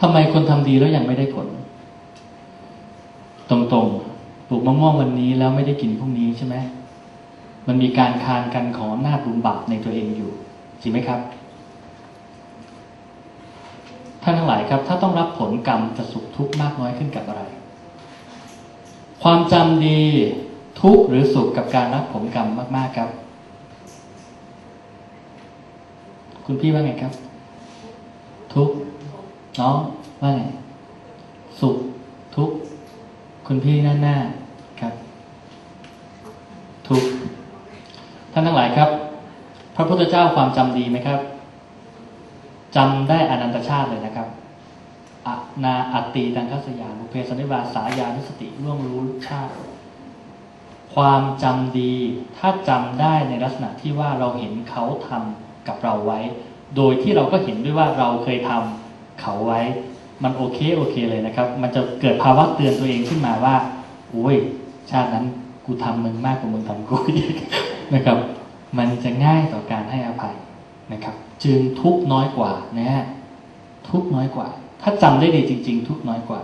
ทำไมคนทำดีแล้วยังไม่ได้ผล ตรงๆ ปลูกมะม่วงวันนี้แล้วไม่ได้กินพรุ่งนี้ใช่ไหม มันมีการคานกันของหน้าบุญบาปในตัวเองอยู่จริงไหมครับ ท่านทั้งหลายครับ ถ้าต้องรับผลกรรมจะสุขทุกข์มากน้อยขึ้นกับอะไร ความจำดีทุกข์หรือสุขกับการรับผลกรรมมากๆครับ คุณพี่ว่าไงครับ ทุกข์ น้องว่าไงสุขทุกข์คุณพี่หน้าหน้าครับ ทุกข์ท่านทั้งหลายครับ พระพุทธเจ้าความจำดีไหมครับจำได้อนันตชาติเลยนะครับอนาอัตตีดังคัสยานุเพสนิวาสายานุสติร่วงรู้ชาติ ความจำดี ถ้าจำได้ในลักษณะที่ว่าเราเห็นเขาทำกับเราไว้ โดยที่เราก็เห็นด้วยว่าเราเคยทำ เขาไว้ มันโอเคโอเคเลยนะครับ มันจะเกิดภาวะเตือนตัวเองขึ้นมาว่าโอ้ย ชาตินั้นกูทำมึงมากกว่ามึงทำกูอีกนะครับ มันจะง่ายต่อการให้อภัยนะครับ จึงทุกน้อยกว่านะฮะทุกน้อยกว่า ถ้าจำได้ดีจริง ๆ ทุกน้อยกว่า